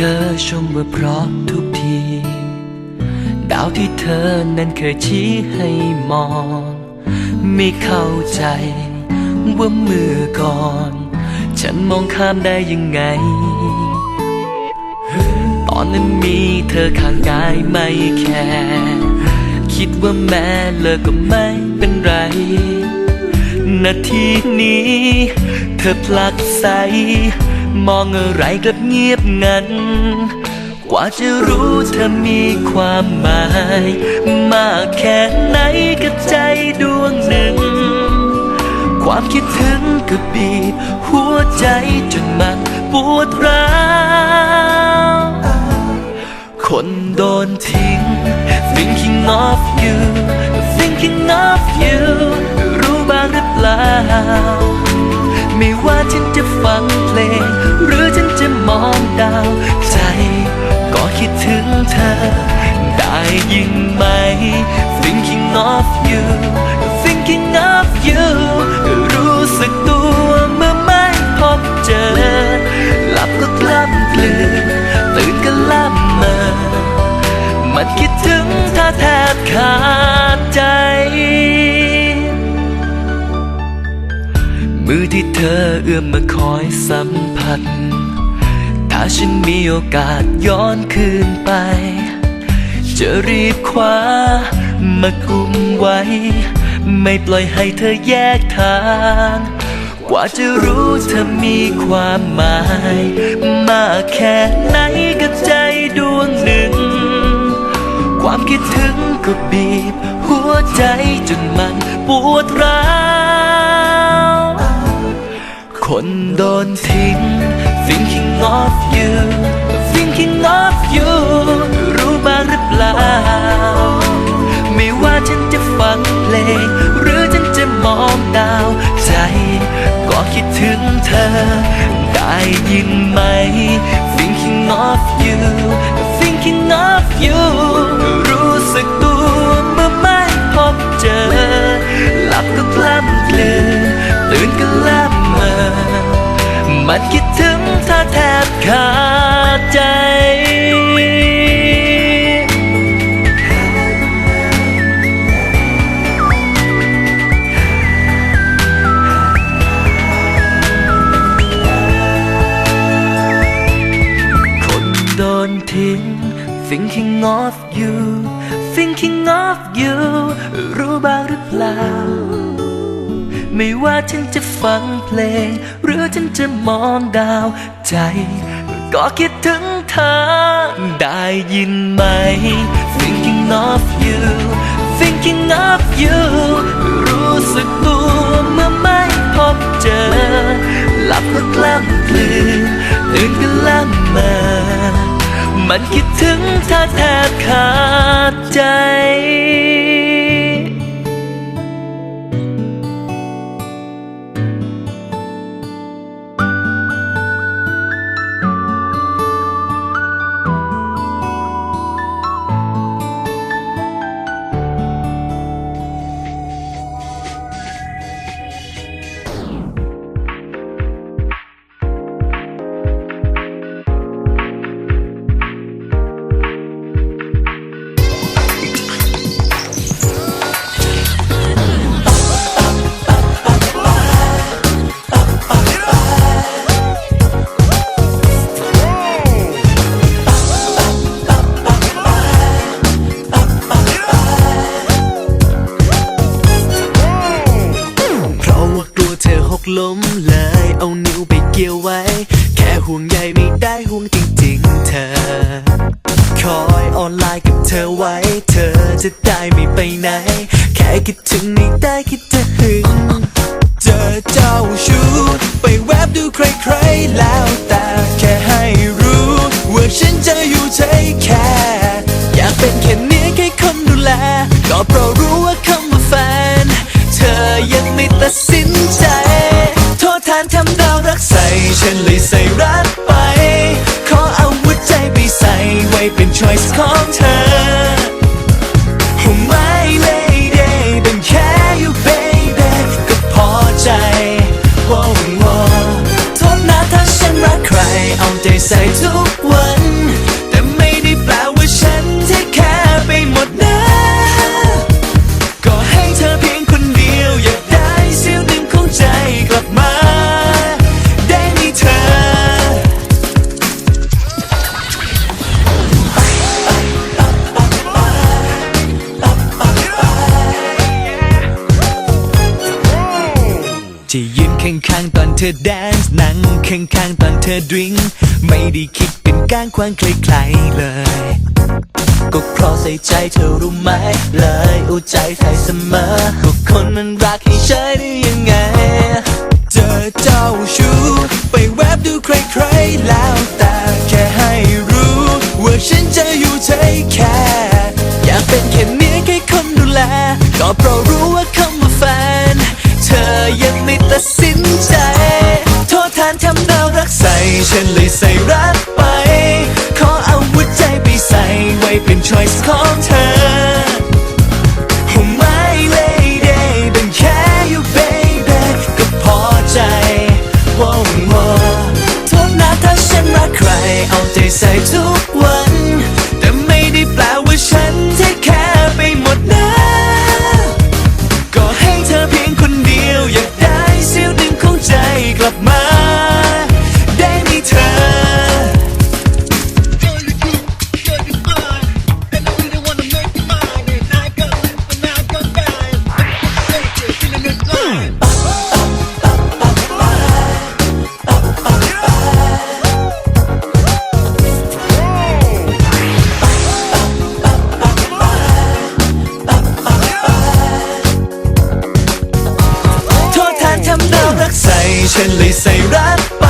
ธอชมว่าเพราะทุกที ดาวที่เธอนั้นเคยชี้ให้มอง ไม่เข้าใจว่าเมื่อก่อน ฉันมองข้ามได้ยังไง ตอนนั้นมีเธอข้างกายไม่แคร์คิดว่าแม้เลิกก็ไม่เป็นไร นาทีนี้ เธอพลักใส มองอะไรกลับเงียบงัน กว่าจะรู้เธอมีความหมาย มากแค่ไหนกับใจดวงหนึ่ง ความคิดถึงก็บีบหัวใจจนมันปวดร้าว ดาวใจ ก็คิดถึงเธอ ได้ยินไหม thinking of you thinking of you รู้สึกตัวเมื่อไม่พบเจอ หลับก็กล้ำกลืนตื่นก็ล่ำเมอมันคิดถึงเธอแทบขาดใจมือที่เธอเอื้อมมาคอยสัมผัส ฉันมีโอกาสย้อนคืนไป จะรีบคว้ามากุมไว้ ไม่ปล่อยให้เธอแยกทาง กว่าจะรู้เธอมีความหมาย มากแค่ไหนกับใจดวงหนึ่ง ความคิดถึงก็บีบ หัวใจจนมันปวดร้าว คนโดนทิ้ง thinking of you thinking of you รู้บ้างหรือเปล่า ไม่ว่าฉันจะฟังเพลง หรือฉันจะมองดาวใจ ก็คิดถึงเธอ ได้ยินไหม thinking of you thinking of you รู้สึกตัวเมื่อไม่พบเจอ หลับก็กล้ำกลืนตื่นก็ละเมอมันคิด แทบขาดใจคนโดนทิ้ง thinking of you thinking of you รู้บ้างหรือเปล่า ไม่ว่าฉันจะฟังเพลง หรือฉันจะมองดาวใจ ก็คิดถึงเธอ ได้ยินไหม thinking of you thinking of you รู้สึกตัวเมื่อไม่พบเจอ หลับก็กล้ำกลืนตื่นก็ละเมอมันคิดถึงเธอแทบขาดใจ ล้มเลย เอานิ้วไปเกี่ยวไว้ แค่ห่วงใยไม่ได้ห่วงจริงๆเธอ คอยออนไลน์กับเธอไว้ เธอจะได้ไม่ไปไหน แค่คิดถึงไม่ได้คิดจะหึงเจอเจ้าชู้ไปแวบดูใครๆแล้วแต่แค่ให้รู้ว่าฉันจะอยู่ใจแค่อยากเป็นแค่เนี้ยแค่คนดูแล ก็เพราะรู้ ใส่ ข้างๆตอนเธอแดนซ์นั่งข้างๆตอนเธอดริงไม่ได้คิดเป็นกางควางใครๆเลย ก็เพราะใส่ใจเธอรู้ไหม เลยอุใจใส่เสมอก็คนมันรักให้เฉยได้ยังไง เจอเจ้าชู้ไปแวบดูใครๆแล้วแต่แค่ให้รู้ ว่าฉันจะอยู่เทแค่อยากเป็นแค่เนี้ยแค่คนดูแล ก็เพราะรู้ ฉั ฉันเลยใส่รักไป